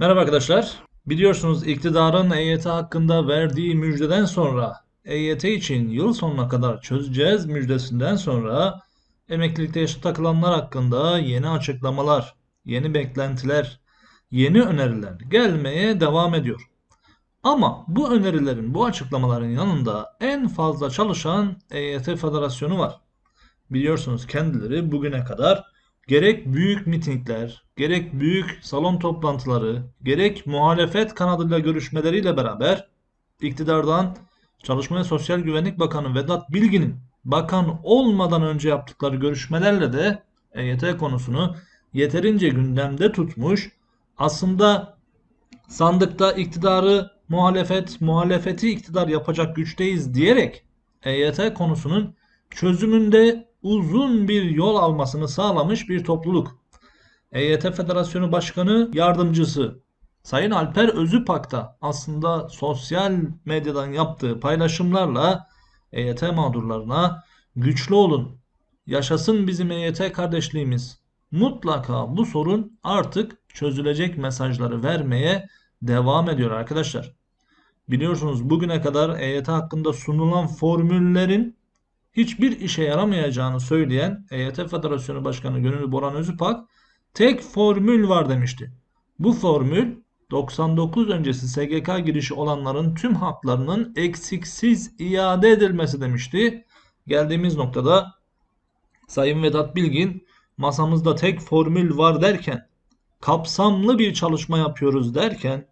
Merhaba arkadaşlar. Biliyorsunuz iktidarın EYT hakkında verdiği müjdeden sonra EYT için yıl sonuna kadar çözeceğiz müjdesinden sonra emeklilikte yaşa takılanlar hakkında yeni açıklamalar, yeni beklentiler, yeni öneriler gelmeye devam ediyor. Ama bu önerilerin, bu açıklamaların yanında en fazla çalışan EYT Federasyonu var. Biliyorsunuz kendileri bugüne kadar gerek büyük mitingler, gerek büyük salon toplantıları, gerek muhalefet kanadıyla görüşmeleriyle beraber iktidardan Çalışma ve Sosyal Güvenlik Bakanı Vedat Bilgin'in bakan olmadan önce yaptıkları görüşmelerle de EYT konusunu yeterince gündemde tutmuş. Aslında sandıkta iktidarı muhalefet, muhalefeti iktidar yapacak güçteyiz diyerek EYT konusunun çözümünde uzun bir yol almasını sağlamış bir topluluk. EYT Federasyonu Başkanı Yardımcısı Sayın Alper Özüpak da aslında sosyal medyadan yaptığı paylaşımlarla EYT mağdurlarına güçlü olun, yaşasın bizim EYT kardeşliğimiz, mutlaka bu sorun artık çözülecek mesajları vermeye devam ediyor arkadaşlar. Biliyorsunuz bugüne kadar EYT hakkında sunulan formüllerin hiçbir işe yaramayacağını söyleyen EYT Federasyonu Başkanı Gönül Boran Özüpak tek formül var demişti. Bu formül 99 öncesi SGK girişi olanların tüm haklarının eksiksiz iade edilmesi demişti. Geldiğimiz noktada Sayın Vedat Bilgin masamızda tek formül var derken kapsamlı bir çalışma yapıyoruz derken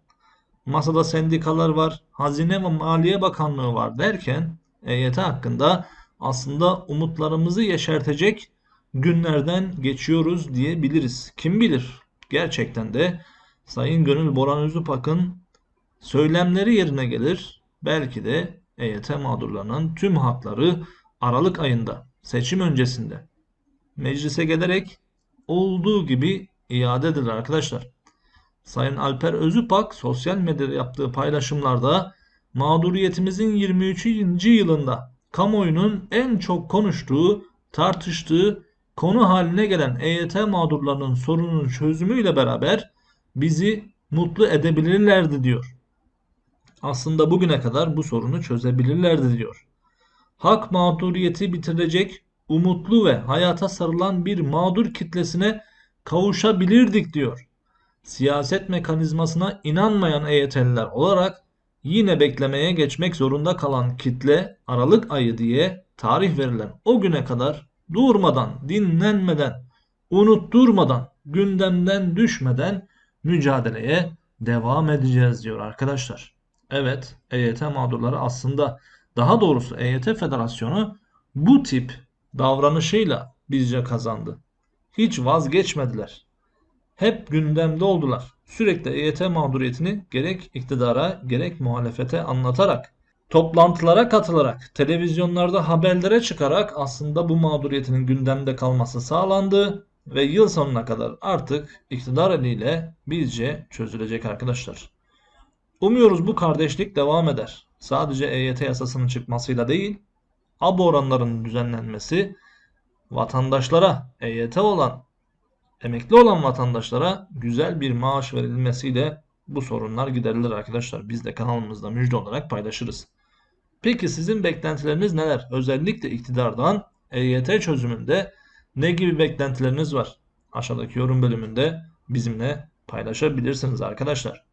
masada sendikalar var, Hazine ve Maliye Bakanlığı var derken EYT hakkında aslında umutlarımızı yeşertecek günlerden geçiyoruz diyebiliriz. Kim bilir gerçekten de Sayın Gönül Boran Özüpak'ın söylemleri yerine gelir. Belki de EYT mağdurlarının tüm hakları Aralık ayında seçim öncesinde meclise gelerek olduğu gibi iade edilir arkadaşlar. Sayın Alper Özüpak sosyal medyada yaptığı paylaşımlarda mağduriyetimizin 23. yılında kamuoyunun en çok konuştuğu, tartıştığı konu haline gelen EYT mağdurlarının sorunun çözümüyle beraber bizi mutlu edebilirlerdi diyor. Aslında bugüne kadar bu sorunu çözebilirlerdi diyor. Hak mağduriyeti bitirecek, umutlu ve hayata sarılan bir mağdur kitlesine kavuşabilirdik diyor. Siyaset mekanizmasına inanmayan EYT'liler olarak yine beklemeye geçmek zorunda kalan kitle Aralık ayı diye tarih verilen o güne kadar durmadan, dinlenmeden, unutturmadan, gündemden düşmeden mücadeleye devam edeceğiz diyor arkadaşlar. Evet, EYT mağdurları aslında daha doğrusu EYT Federasyonu bu tip davranışıyla bizce kazandı. Hiç vazgeçmediler. Hep gündemde oldular. Sürekli EYT mağduriyetini gerek iktidara gerek muhalefete anlatarak, toplantılara katılarak, televizyonlarda haberlere çıkarak aslında bu mağduriyetinin gündemde kalması sağlandı ve yıl sonuna kadar artık iktidar eliyle bizce çözülecek arkadaşlar. Umuyoruz bu kardeşlik devam eder. Sadece EYT yasasının çıkmasıyla değil, abo oranlarının düzenlenmesi, vatandaşlara EYT olan, emekli olan vatandaşlara güzel bir maaş verilmesiyle bu sorunlar giderilir arkadaşlar. Biz de kanalımızda müjde olarak paylaşırız. Peki sizin beklentileriniz neler? Özellikle iktidardan EYT çözümünde ne gibi beklentileriniz var? Aşağıdaki yorum bölümünde bizimle paylaşabilirsiniz arkadaşlar.